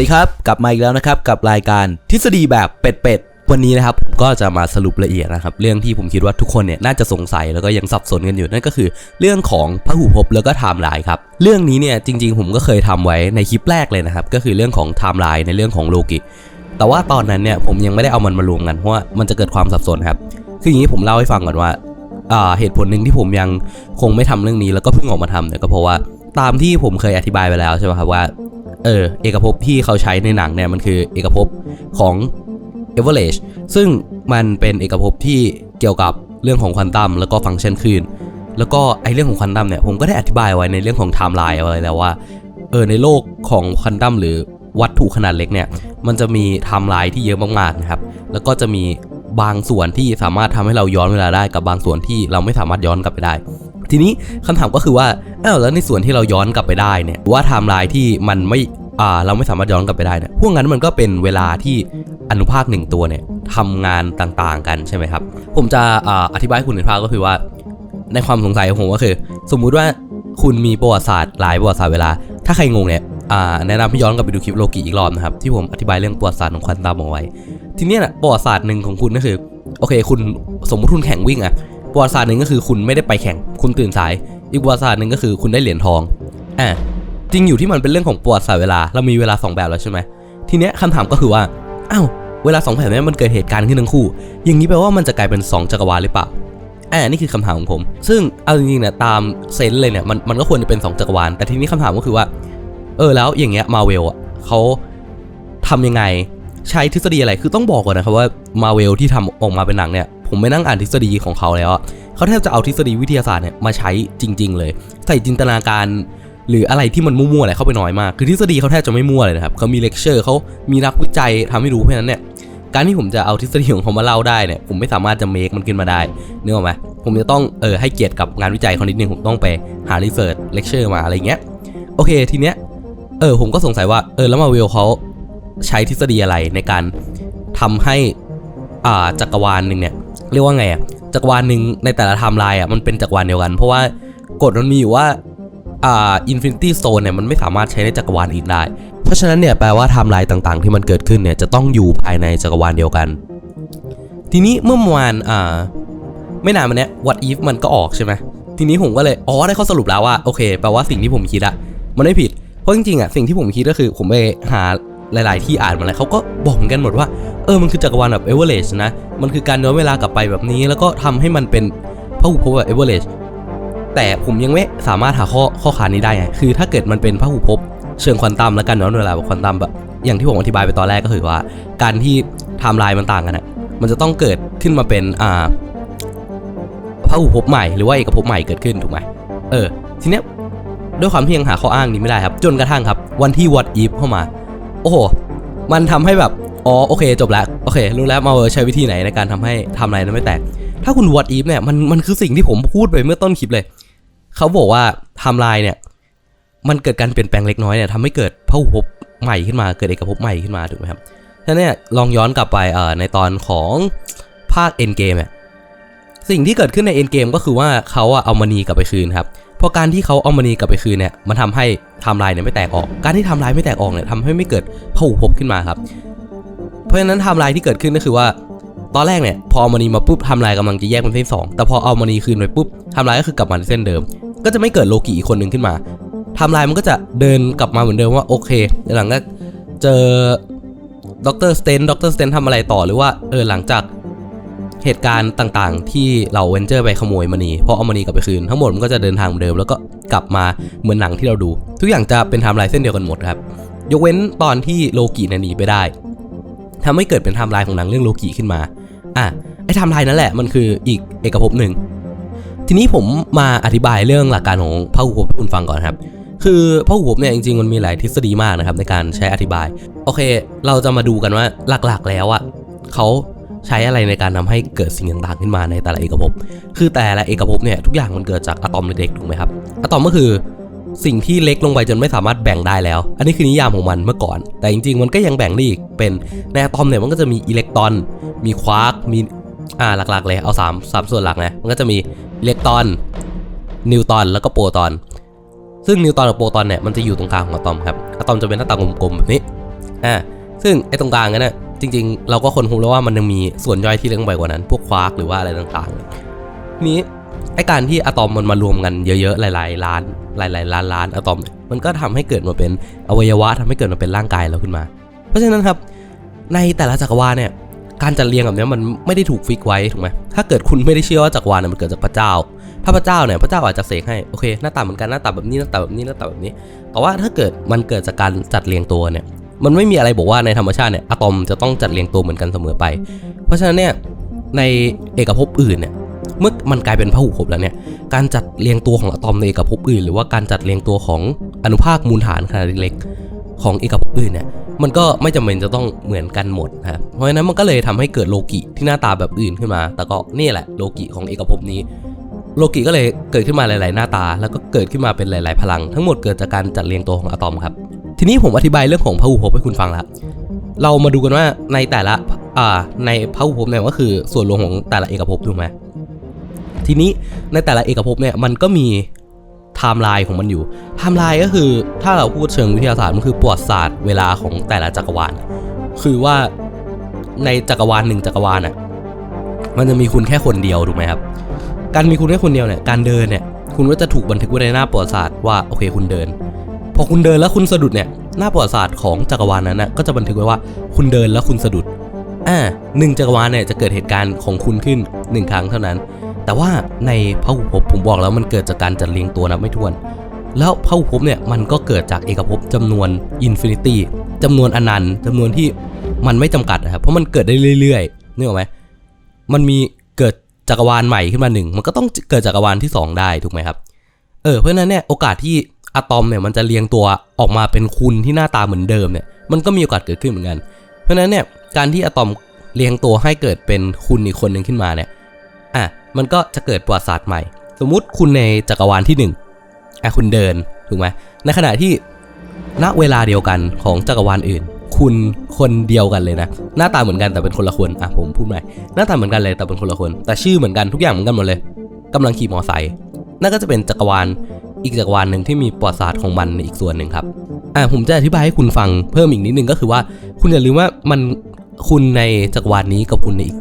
วัสดีครับ กลับมาอีกแล้วนะครับ กับรายการทฤษฎีแบบเป็ดๆ วันนี้นะครับผมก็จะมาสรุปละเอียดนะครับ เรื่องที่ผมคิดว่าทุกคนเนี่ยน่าจะสงสัยแล้วก็ยังสับสนกันอยู่นั่นก็คือ เรื่องของพหูภพแล้วก็ไทม์ไลน์ครับ เรื่องนี้เนี่ยจริง ๆ ผมก็เคยทำไว้ในคลิปแรกเลยนะครับ ก็คือเรื่องของไทม์ไลน์ในเรื่องของโลกิ แต่ว่าตอนนั้นเนี่ยผมยังไม่ได้เอามันมารวมกันเพราะว่ามันจะเกิดความสับสนครับ คืออย่างนี้ผมเล่าให้ฟังก่อนว่าอ่าเหตุผลหนึ่งที่ผมยังคงไม่ทำเรื่องนี้แล้วก็เพิ่งออกมาทำเนี่ยก็เพราะว่าตามที่ผมเคยอธิบายไปแล้วใช่ไหมครับว่า เออเอกภพที่เขาใช้ในหนังเนี่ยมันคือเอกภพของ e v e r a g e ซึ่งมันเป็นเอกภพที่เกี่ยวกับเรื่องของควอนตัมแล้วก็ฟังก์ชันคลื่นแล้วก็ไอเรื่องของควอนตัมเนี่ยผมก็ได้อธิบายไว้ในเรื่องของไทม์ไลน์เอาไว้แล้วว่าเออในโลกของควอนตัมหรือวัตถุขนาดเล็กเนี่ยมันจะมีไทม์ไลน์ที่เยอะมากๆนะครับแล้วก็จะมีบางส่วนที่สามารถทำให้เราย้อนเวลาได้กับบางส่วนที่เราไม่สามารถย้อนกลับไปได้ ทีนี้คำถามก็คือว่าอ้าวแล้วในส่วนที่เราย้อนกลับไปได้เนี่ยว่าไทม์ไลน์ที่มันไม่อ่าเราไม่สามารถย้อนกลับไปได้เนี่ยพวกนั้นมันก็เป็นเวลาที่อนุภาคหนึ่งตัวเนี่ยทำงานต่างๆกันใช่ไหมครับ ผมจะอ่าอธิบายให้คุณเห็นภาพก็คือว่า ในความสงสัยของผมก็คือ สมมุติว่าคุณมีประวัติศาสตร์หลายประวัติศาสตร์เวลา ถ้าใครงงเนี่ยแนะนำให้ย้อนกลับไปดูคลิปโลกิอีกรอบนะครับ ที่ผมอธิบายเรื่องประวัติศาสตร์ของควอนตัมเอาไว้ ทีนี้นะประวัติศาสตร์หนึ่งของคุณก็คือ โอเค คุณสมมติคุณแข่งวิ่งอะ ประวัติศาสตร์หนึ่งก็คือคุณไม่ได้ไปแข่ง คุณตื่นสาย อีกประวัติศาสตร์หนึ่งก็คือคุณได้เหรียญทองอ่าจริงอยู่ที่มันเป็นเรื่องของประวัติศาสตร์เวลาเรามีเวลา 2 แบบแล้วใช่ไหมทีเนี้ยคำถามก็คือว่าอ้าวเวลา2แบบนี้มันเกิดเหตุการณ์ขึ้นทั้งคู่ อย่างนี้แปลว่ามันจะกลายเป็น 2 จักรวาลหรือเปล่าอ่านี่คือคำถามของผม ซึ่งเอาจริงๆเนี่ยตามเซนส์เลยเนี่ยมันมันก็ควรจะเป็น 2 จักรวาล แต่ทีนี้คำถามก็คือว่า เออแล้วอย่างเงี้ยมาเวลอะเขาทำยังไงใช้ทฤษฎีอะไรคือต้องบอกก่อนนะครับว่ามาเวลที่ทำออกมาเป็นหนังเนี่ย ผมไม่นั่งอ่านทฤษฎีของเขาแล้วอะเขาแทบจะเอาทฤษฎีวิทยาศาสตร์เนี่ยมาใช้จริง ๆ เลย ใส่จินตนาการหรืออะไรที่มันมั่วๆอะไรเข้าไปน้อยมาก คือทฤษฎีเขาแทบจะไม่มั่วเลยนะครับเขามีเลคเชอร์เขามีนักวิจัยทำให้รู้เพราะฉะนั้นเนี่ย การที่ผมจะเอาทฤษฎีของเขามาเล่าได้เนี่ย ผมไม่สามารถจะเมคมันขึ้นมาได้เนึกอไหมผมจะต้องเออให้เกียรติกับงานวิจัยเขานิดนึง ผมต้องไปหารีเสิร์ชเลคเชอร์มาอะไรเงี้ย โอเค ทีเนี้ย เออผมก็สงสัยว่า เออแล้วมาเวลเขาใช้ทฤษฎีอะไรในการทำให้อ่าจักรวาลหนึ่งเนี่ย เรียกว่าไงอะจักรวาลหนึ่งในแต่ละไทม์ไลน์อะมันเป็นจักรวาลเดียวกัน เพราะว่ากฎมันมีอยู่ว่าอ่าอินฟินิตี้โซนเนี่ยมันไม่สามารถใช้ในจักรวาลอื่นได้ เพราะฉะนั้นเนี่ยแปลว่าไทม์ไลน์ต่างๆ ที่มันเกิดขึ้นเนี่ยจะต้องอยู่ภายในจักรวาลเดียวกัน ทีนี้เมื่อวานอ่าไม่นานมาเนี้ย what if มันก็ออกใช่ไหมทีนี้ผมก็เลยอ๋อได้ข้อสรุปแล้วว่าโอเคแปลว่าสิ่งที่ผมคิดอะมันไม่ผิดเพราะจริงๆอะสิ่งที่ผมคิดก็คือผมไปหา หลาย ๆ ที่อ่านมาแล้วเขาก็บอกกันหมดว่า เออมันคือจักรวาลแบบเอเวอเรจนะมันคือการย้อนเวลากลับไปแบบนี้ แล้วก็ทำให้มันเป็นพหุภพแบบเอเวอเรจแต่ผมยังไม่สามารถหาข้อข้อค้านนี้ได้ไงคือถ้าเกิดมันเป็นพหุภพเชิงควอนตัมและการย้อนเวลาแบบควอนตัมแบบอย่างที่ผมอธิบายไปตอนแรกก็คือว่า การที่ไทม์ไลน์มันต่างกันอะมันจะต้องเกิดขึ้นมาเป็นอ่าพหุภพใหม่หรือว่าเอกภพใหม่เกิดขึ้นถูกไหมเออทีเนี้ยด้วยความที่ยังหาข้ออ้างนี้ไม่ได้ครับ จนกระทั่งครับ วันที่ what if เข้ามา โอ้โห มันทำให้แบบ อ๋อ โอเค จบแล้ว โอเค รู้แล้วมาเวอร์ใช้วิธีไหนในการทำให้ทำอะไรนั้นไม่แตก ถ้าคุณ what if เนี่ย มัน มันคือสิ่งที่ผมพูดไปเมื่อต้นคลิปเลย เขาบอกว่าทม์ไลน์เนี่ย มันเกิดการเปลี่ยนแปลงเล็กน้อยเนี่ยทำให้เกิดพหุภพใหม่ขึ้นมา เกิดเอกภพใหม่ขึ้นมา ถูกไหมครับฉะนั้นเนี่ยลองย้อนกลับไปเอ่อในตอนของภาค Endgame เนี่ย สิ่งที่เกิดขึ้นใน Endgame ก็คือว่าเขาอะเอามานีกลับไปคืนครับ เพราะการที่เขาเอามานีกลับไปคืนเนี่ยมันทำให้ไทม์ไลน์เนี่ยไม่แตกออก การที่ไทม์ไลน์ไม่แตกออกเนี่ยทำให้ไม่เกิดพหุภพขึ้นมาครับ เพราะฉะนั้นไทม์ไลน์ที่เกิดขึ้นก็คือว่า ตอนแรกเนี่ยพอเอามานีมาปุ๊บไทม์ไลน์กำลังจะแยกเป็นเส้นสองแต่พอเอามานีคืนไปปุ๊บไทม์ไลน์ก็คือกลับมาในเส้นเดิม ก็จะไม่เกิดโลกิอีกคนหนึ่งขึ้นมาไทม์ไลน์มันก็จะเดินกลับมาเหมือนเดิมว่าโอเคหลังจากเจอดรสเตนดรสเตนทำอะไรต่อหรือว่าเออหลังจาก เหตุการณ์ต่างๆ ที่เราเวนเจอร์ไปขโมยมณีพอเอามณีกลับไปคืนทั้งหมดมันก็จะเดินทางเหมือนเดิมแล้วก็กลับมาเหมือนหนังที่เราดู ทุกอย่างจะเป็นไทม์ไลน์เส้นเดียวกันหมดครับ ยกเว้นตอนที่โลกิเนี่ยหนีไปได้ทำให้เกิดเป็นไทม์ไลน์ของหนังเรื่องโลกิขึ้นมาอะไอ้ไทม์ไลน์นั่นแหละมันคืออีกเอกภพหนึ่งทีนี้ผมมาอธิบายเรื่องหลักการของพหุภพให้คุณฟังก่อนครับคือพหุภพเนี่ยจริงๆมันมีหลายทฤษฎีมากนะครับในการใช้อธิบาย โอเค เราจะมาดูกันว่าหลักๆแล้วอะเขา ใช้อะไรในการทำให้เกิดสิ่งต่างๆขึ้นมาในแต่ละเอกภพ คือแต่ละเอกภพเนี่ยทุกอย่างมันเกิดจากอะตอมเล็กๆถูกไหมครับ อะตอมก็คือสิ่งที่เล็กลงไปจนไม่สามารถแบ่งได้แล้ว อันนี้คือนิยามของมันเมื่อก่อน แต่จริงๆ มันก็ยังแบ่งได้อีก เป็นในอะตอมเนี่ยมันก็จะมีอิเล็กตรอน มีควาร์ก มี อ่าหลักๆเลย เอา3 3ส่วนหลักนะ มันก็จะมีอิเล็กตรอน นิวตรอน แล้วก็โปรตอน ซึ่งนิวตรอนกับโปรตอนเนี่ยมันจะอยู่ตรงกลางของอะตอมครับ อะตอมจะเป็นหน้าตากลมๆแบบนี้ อ่า ซึ่งไอ้ตรงกลางนั้นน่ะ จริงๆ เราก็คนพบแล้วว่ามันยังมีส่วนย่อยที่เล็กไปกว่านั้น พวกควาร์กหรือว่าอะไรต่างๆนี้ไอการที่อะตอมมันมารวมกันเยอะๆ หลายๆล้าน หลายๆล้านล้านอะตอมเนี่ยมันก็ทำให้เกิดมาเป็นอวัยวะทำให้เกิดมาเป็นร่างกายเราขึ้นมา เพราะฉะนั้นครับ ในแต่ละจักรวาลเนี่ยการจัดเรียงแบบนี้มันไม่ได้ถูกฟิกไว้ถูกไหมถ้าเกิดคุณไม่ได้เชื่อว่าจักรวาลเนี่ยมันเกิดจากพระเจ้า ถ้าพระเจ้าเนี่ยพระเจ้าอาจจะเสกให้โอเคหน้าตาเหมือนกันหน้าตาแบบนี้หน้าตาแบบนี้หน้าตาแบบนี้ แต่ว่าถ้าเกิดมันเกิดจากการจัดเรียงตัวเนี่ย มันไม่มีอะไรบอกว่าในธรรมชาติเนี่ยอะตอมจะต้องจัดเรียงตัวเหมือนกันเสมอไป เพราะฉะนั้นเนี่ยในเอกภพอื่นเนี่ยเมื่อมันกลายเป็นพหุภพแล้วเนี่ยการจัดเรียงตัวของอะตอมในเอกภพอื่น หรือว่าการจัดเรียงตัวของอนุภาคมูลฐานขนาดเล็กของเอกภพอื่นเนี่ยมันก็ไม่จำเป็นจะต้องเหมือนกันหมดนะครับเพราะฉะนั้นมันก็เลยทำให้เกิดโลกิที่หน้าตาแบบอื่นขึ้นมา แต่ก็นี่แหละโลกิของเอกภพนี้ โลกิก็เลยเกิดขึ้นมาหลาย ๆ หน้าตา แล้วก็เกิดขึ้นมาเป็นหลาย ๆ พลัง ทั้งหมดเกิดจากการจัดเรียงตัวของอะตอมครับ ทีนี้ผมอธิบายเรื่องของพหุภพให้คุณฟังแล้วเรามาดูกันว่าในแต่ละอ่าในพหุภพเนี่ยก็คือส่วนรวมของแต่ละเอกภพถูกไหมทีนี้ในแต่ละเอกภพเนี่ยมันก็มีไทม์ไลน์ของมันอยู่ไทม์ไลน์ก็คือถ้าเราพูดเชิงวิทยาศาสตร์มันคือประวัติศาสตร์เวลาของแต่ละจักรวาล คือว่าในจักรวาลหนึ่งจักรวาลอะมันจะมีคุณแค่คนเดียวถูกไหมครับ การมีคุณแค่คนเดียวเนี่ยการเดินเนี่ยคุณก็จะถูกบันทึกไว้ในหน้าประวัติศาสตร์ว่าโอเคคุณเดิน อคุณเดินแล้วคุณสะดุดเนี่ยหน้าประวัติศาสตร์ของจักรวาลนั้นนะก็จะบันทึกไว้ว่าคุณเดินแล้วคุณสะดุดอ่าหนึ่งจักรวาลเนี่ยจะเกิดเหตุการณ์ของคุณขึ้นหนึ่งครั้งเท่านั้น แต่ว่าในพหุภพผมบอกแล้วมันเกิดจากการจัดเรียงตัวนับไม่ถ้วน แล้วพหุภพเนี่ยมันก็เกิดจากเอกภพจำนวนอินฟินิตี้จำนวนอนันต์จำนวนที่มันไม่จำกัดนะครับเพราะมันเกิดได้เรื่อยๆนึกออกไหมมันมีเกิดจักรวาลใหม่ขึ้นมาหนึ่งมันก็ต้องเกิดจักรวาลที่สองได้ถูกไหมครับเออเพราะฉะนั้นเนี่ยโอกาสที่ อะตอมเนี่ยมันจะเรียงตัวออกมาเป็นคุณที่หน้าตาเหมือนเดิมเนี่ยมันก็มีโอกาสเกิดขึ้นเหมือนกัน เพราะฉะนั้นเนี่ยการที่อะตอมเรียงตัวให้เกิดเป็นคุณอีกคนหนึ่งขึ้นมาเนี่ยอะมันก็จะเกิดประวัติศาสตร์ใหม่ สมมุติคุณในจักรวาลที่หนึ่งอะคุณเดินถูกไหมในขณะที่ณเวลาเดียวกันของจักรวาลอื่น คุณคนเดียวกันเลยนะ หน้าตาเหมือนกันแต่เป็นคนละคนอะผมพูดใหม่หน้าตาเหมือนกันเลยแต่เป็นคนละคน แต่ชื่อเหมือนกันทุกอย่างเหมือนกันหมดเลยกำลังขี่มอไซค์นั่นก็จะเป็นจักรวาล อีกจักรวาลหนึ่งที่มีประวัติศาสตร์ของมันในอีกส่วนหนึ่งครับอ่าผมจะอธิบายให้คุณฟังเพิ่มอีกนิดนึงก็คือว่า คุณอย่าลืมว่ามันคุณในจักรวาลนี้กับคุณในอีก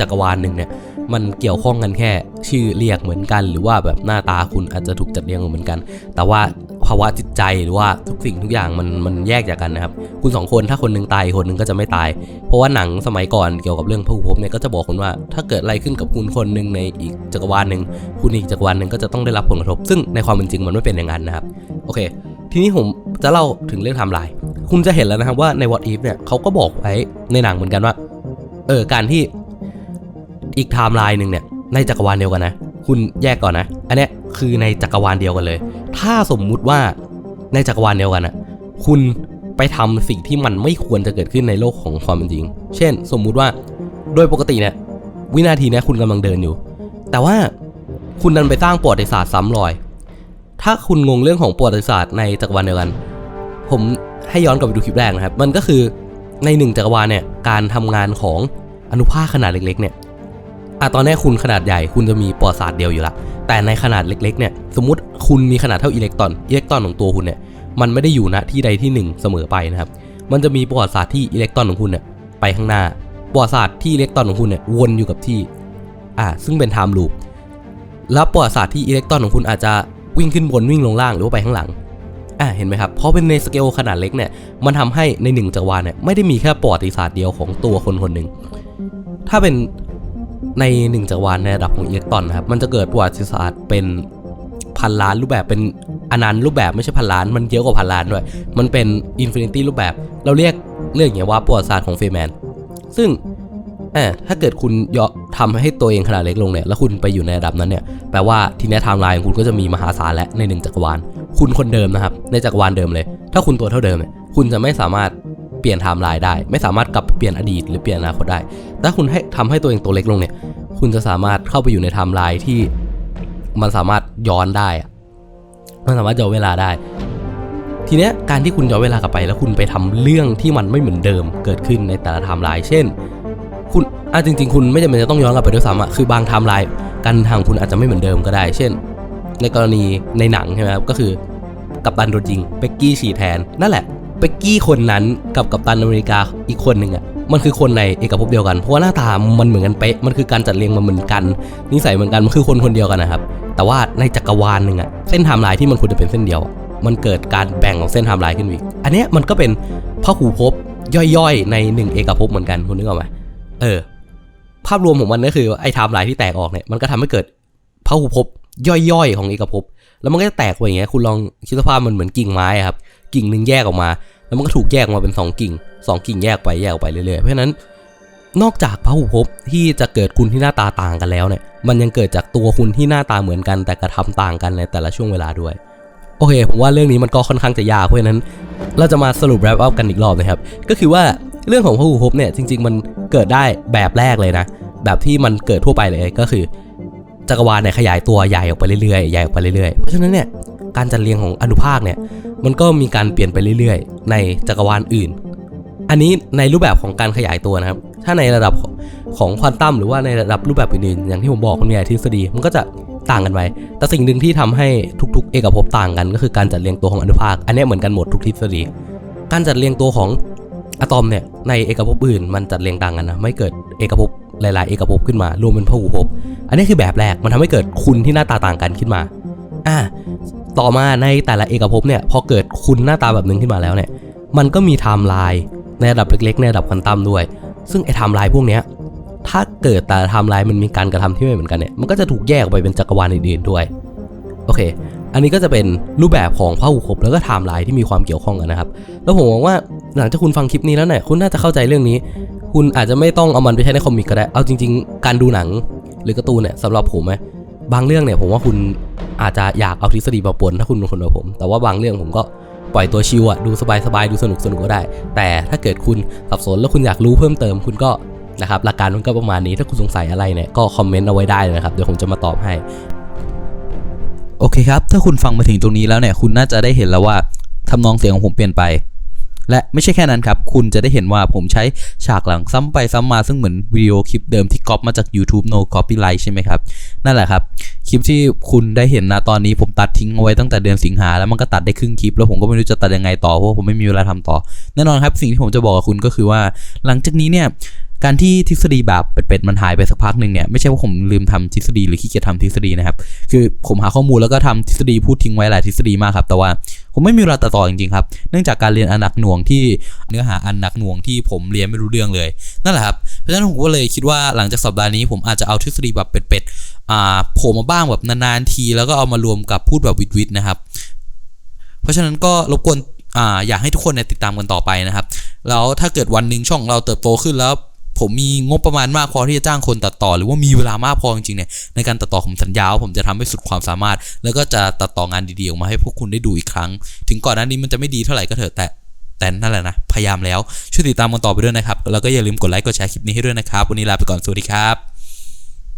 จักรวาลหนึ่งเนี่ยมันเกี่ยวข้องกันแค่ชื่อเรียกเหมือนกัน หรือว่าแบบหน้าตาคุณอาจจะถูกจัดเรียงเหมือนกัน แต่ว่า ภาวะจิตใจหรือว่าทุกสิ่งทุกอย่างมันมันแยกจากกันนะครับ คุณสองคนถ้าคนหนึ่งตายคนหนึ่งก็จะไม่ตาย เพราะว่าหนังสมัยก่อนเกี่ยวกับเรื่องพระภเนี่ยก็จะบอกคุณว่า ถ้าเกิดอะไรขึ้นกับคุณคนหนึ่งในอีกจักรวาลหนึ่งคุณอีกจักรวาลหนึ่งก็จะต้องได้รับผลกระทบ ซึ่งในความเป็นจริงมันไม่เป็นอย่างนั้นนะครับโอเค ทีนี้ผมจะเล่าถึงเรื่องไทม์ไลน์คุณจะเห็นแล้วนะครับว่าใน What If เนี่ยเขาก็บอกไว้ในหนังเหมือนกันว่าเออการที่อีกไทม์ไลน์หนึ่งเนี่ยในจักรวาลเดียวกันนะ คุณแยกก่อนนะ อันนี้คือในจักรวาลเดียวกันเลย ถ้าสมมุติว่าในจักรวาลเดียวกันอะคุณไปทำสิ่งที่มันไม่ควรจะเกิดขึ้นในโลกของความเป็นจริง เช่น สมมุติว่าโดยปกติเนี่ยวินาทีเนี้ยคุณกำลังเดินอยู่ แต่ว่าคุณดันไปสร้างประวัติศาสตร์ซ้ำรอย ถ้าคุณงงเรื่องของประวัติศาสตร์ในจักรวาลเดียวกัน ผมให้ย้อนกลับไปดูคลิปแรกนะครับ มันก็คือในหนึ่งจักรวาลเนี่ยการทำงานของอนุภาคขนาดเล็กๆเนี่ย อะตอนนี้คุณขนาดใหญ่คุณจะมีประวัติศาสตร์เดียวอยู่ละ แต่ในขนาดเล็กๆเนี่ยสมมติคุณมีขนาดเท่าอิเล็กตรอนอิเล็กตรอนของตัวคุณเนี่ยมันไม่ได้อยู่ณที่ใดที่หนึ่งเสมอไปนะครับมันจะมีประวัติศาสตร์ที่อิเล็กตรอนของคุณเนี่ยไปข้างหน้าประวัติศาสตร์ที่อิเล็กตรอนของคุณเนี่ยวนอยู่กับที่อ่าซึ่งเป็นไทม์ลูปแล้วประวัติศาสตร์ที่อิเล็กตรอนของคุณอาจจะวิ่งขึ้นบนวิ่งลงล่างหรือว่าไปข้างหลังอ่าเห็นไหมครับเพราะเป็นในสเกลขนาดเล็กเนี่ยมันทำให้ในหนึ่งจักรวาลเนี่ยไม่ได้มีแค่ประวัติศาสตร์เดียวของตัวคนคนหนึ่งถ้าเป็น ในหนึ่งจักรวาลในระดับของอิเล็กตรอนนะครับมันจะเกิดประวัติศาสตร์เป็นพันล้านรูปแบบเป็นอนันต์รูปแบบไม่ใช่พันล้านมันเยอะกว่าพันล้านด้วย มันเป็นอินฟินิตี้รูปแบบ เราเรียกเรื่องอย่างนี้ว่าประวัติศาสตร์ของเฟรแมนซึ่งถ้าเกิดคุณยอทำให้ตัวเองขนาดเล็กลงเนี่ยแล้วคุณไปอยู่ในระดับนั้นเนี่ยแปลว่าทีนี้ไทม์ไลน์ของคุณก็จะมีมหาศาลและในหนึ่งจักรวาล คุณคนเดิมนะครับ ในจักรวาลเดิมเลย ถ้าคุณตัวเท่าเดิมเนี่ยคุณจะไม่สามารถ เปลี่ยนไทม์ไลน์ได้ ไม่สามารถกลับไปเปลี่ยนอดีตหรือเปลี่ยนอนาคตได้ถ้าคุณให้ทำให้ตัวเองตัวเล็กลงเนี่ย คุณจะสามารถเข้าไปอยู่ในไทม์ไลน์ที่มันสามารถย้อนได้มันสามารถย้อนเวลาได้ ทีเนี้ยการที่คุณย้อนเวลากลับไป แล้วคุณไปทำเรื่องที่มันไม่เหมือนเดิมเกิดขึ้นในแต่ละไทม์ไลน์เช่น คุณอะจริง ๆ คุณไม่จำเป็นจะต้องย้อนกลับไปด้วยซ้ำอะคือบางไทม์ไลน์การทางคุณอาจจะไม่เหมือนเดิมก็ได้ เช่น ในกรณีในหนังใช่ไหมครับก็คือกัปตันโดนยิงเบกกี้ฉีดแทนนั่นแหละ เป็กกี้คนนั้นกับกัปตันอเมริกาอีกคนหนึ่งอะมันคือคนในเอกภพเดียวกัน เพราะว่าหน้าตามันเหมือนกันเป๊ะ มันคือการจัดเรียงมันเหมือนกัน นิสัยเหมือนกัน มันคือคนคนเดียวกันนะครับ แต่ว่าในจักรวาลหนึ่งอะเส้นไทม์ไลน์ที่มันควรจะเป็นเส้นเดียวอะมันเกิดการแบ่งของเส้นไทม์ไลน์ขึ้นอีก อันนี้มันก็เป็นพหูภพย่อยๆ ในหนึ่งเอกภพเหมือนกันคุณนึกออกไหมเออ ภาพรวมของมันก็คือไอ้ไทม์ไลน์ที่แตกออกเนี่ย มันก็ทำให้เกิดพหูภพย่อยๆ ของเอกภพ แล้วมันก็จะแตกไปอย่างเงี้ย คุณลองคิดสภาพมันเหมือนกิ่งไม้ครับ กิ่งหนึ่งแยกออกมา แล้วมันก็ถูกแยกมาเป็นสองกิ่งสองกิ่งแยกไปแยกไปเรื่อยๆ เพราะฉะนั้นนอกจากพระหูภพที่จะเกิดคุณที่หน้าตาต่างกันแล้วเนี่ย มันยังเกิดจากตัวคุณที่หน้าตาเหมือนกัน แต่กระทำต่างกันในแต่ละช่วงเวลาด้วย โอเคผมว่าเรื่องนี้มันก็ค่อนข้างจะยากเพราะฉะนั้น เราจะมาสรุปแรปอัพกันอีกรอบนะครับ ก็คือว่าเรื่องของพระหูภพเนี่ยจริง ๆ มันเกิดได้แบบแรกเลยนะ แบบที่มันเกิดทั่วไปเลยก็คือจักรวาลเนี่ยขยายตัวใหญ่ออกไปเรื่อยๆใหญ่ออกไปเรื่อยๆ เพราะฉะนั้นเนี่ยการจัดเรียงของอนุภาคเนี่ย มันก็มีการเปลี่ยนไปเรื่อยๆ ในจักรวาลอื่น อันนี้ในรูปแบบของการขยายตัวนะครับ ถ้าในระดับของควอนตัมหรือว่าในระดับรูปแบบอื่นๆ อย่างที่ผมบอกมันมีหลายทฤษฎี มันก็จะต่างกันไป แต่สิ่งหนึ่งที่ทำให้ทุกๆ เอกภพต่างกันก็คือการจัดเรียงตัวของอนุภาค อันนี้เหมือนกันหมดทุกทฤษฎี การจัดเรียงตัวของอะตอมเนี่ยในเอกภพอื่นมันจัดเรียงต่างกันนะไม่เกิดเอกภพหลาย ๆ เอกภพขึ้นมารวมเป็นพหูภพ อันนี้คือแบบแรกมันทำให้เกิดคุณที่หน้าตาต่างกันขึ้นมา อ่า ต่อมาในแต่ละเอกภพเนี่ยพอเกิดคุณหน้าตาแบบนึงขึ้นมาแล้วเนี่ยมันก็มีไทม์ไลน์ในระดับเล็กๆ ในระดับควอนตัมด้วย ซึ่งไอ้ไทม์ไลน์พวกเนี้ยถ้าเกิดแต่ไทม์ไลน์มันมีการกระทำที่ไม่เหมือนกันเนี่ยมันก็จะถูกแยกออกไปเป็นจักรวาลอื่นๆด้วยโอเค อันนี้ก็จะเป็นรูปแบบของพหุภพแล้วก็ไทม์ไลน์ที่มีความเกี่ยวข้องกันนะครับ แล้วผมหวังว่าหลังจากคุณฟังคลิปนี้แล้วเนี่ยคุณน่าจะเข้าใจเรื่องนี้ คุณอาจจะไม่ต้องเอามันไปใช้ในคอมิกก็ได้ เอาจริง ๆ การดูหนังหรือการ์ตูนเนี่ยสำหรับผมไหม บางเรื่องเนี่ยผมว่าคุณอาจจะอยากเอาทฤษฎีมาปนถ้าคุณเป็นคนแบบผม แต่ว่าบางเรื่องผมก็ปล่อยตัวชิวอะดูสบายๆดูสนุกสนุกก็ได้ แต่ถ้าเกิดคุณสับสนแล้วคุณอยากรู้เพิ่มเติมคุณก็นะครับหลักการมันก็ประมาณนี้ถ้าคุณสงสัยอะไรเนี่ยก็คอมเมนต์เอาไว้ได้เลยนะครับเดี๋ยวผมจะมาตอบให้ โอเคครับ ถ้าคุณฟังมาถึงตรงนี้แล้วเนี่ยคุณน่าจะได้เห็นแล้วว่าทำนองเสียงของผมเปลี่ยนไป และไม่ใช่แค่นั้นครับ คุณจะได้เห็นว่าผมใช้ฉากหลังซ้ำไปซ้ำมาซึ่งเหมือนวิดีโอคลิปเดิมที่ก๊อปมาจาก YouTube no copyright ใช่ไหมครับ นั่นแหละครับ คลิปที่คุณได้เห็นนะตอนนี้ผมตัดทิ้งเอาไว้ตั้งแต่เดือนสิงหาแล้วมันก็ตัดได้ครึ่งคลิป แล้วผมก็ไม่รู้จะตัดยังไงต่อเพราะผมไม่มีเวลาทำต่อ แน่นอนครับสิ่งที่ผมจะบอกกับคุณก็คือว่า หลังจากนี้เนี่ย การที่ทฤษฎีแบบเป็ดๆมันหายไปสักพักหนึ่งเนี่ยไม่ใช่ว่าผมลืมทำทฤษฎีหรือขี้เกียจทำทฤษฎีนะครับ คือผมหาข้อมูลแล้วก็ทำทฤษฎีพูดทิ้งไว้หลายทฤษฎีมากครับ แต่ว่าผมไม่มีเวลาตัดต่อจริงๆครับเนื่องจากการเรียนอันหนักหน่วงที่เนื้อหาอันหนักหน่วงที่ผมเรียนไม่รู้เรื่องเลยนั่นแหละครับเพราะฉะนั้นผมก็เลยคิดว่าหลังจากสัปดาห์นี้ผมอาจจะเอาทฤษฎีแบบเป็ดๆอ่าโผล่มาบ้างแบบนานๆที แล้วก็เอามารวมกับพูดแบบวิดๆนะครับ เพราะฉะนั้นก็รบกวนอ่าอยากให้ทุกคนเนี่ยติดตามกันต่อไปนะครับแล้วถ้าเกิดวันหนึ่งช่องเราเติบโตขึ้นแล้ว ผมมีงบประมาณมากพอที่จะจ้างคนตัดต่อ หรือว่ามีเวลามากพอจริงๆเนี่ยในการตัดต่อผมสัญญาว่าผมจะทำให้สุดความสามารถ แล้วก็จะตัดต่องานดีๆออกมาให้พวกคุณได้ดูอีกครั้ง ถึงก่อนหน้านี้มันจะไม่ดีเท่าไหร่ก็เถอะแต่แต่นั่นแหละนะพยายามแล้วช่วยติดตามกันต่อไปด้วยนะครับแล้วก็อย่าลืมกดไลค์กดแชร์คลิปนี้ให้ด้วยนะครับวันนี้ลาไปก่อนสวัสดีครับ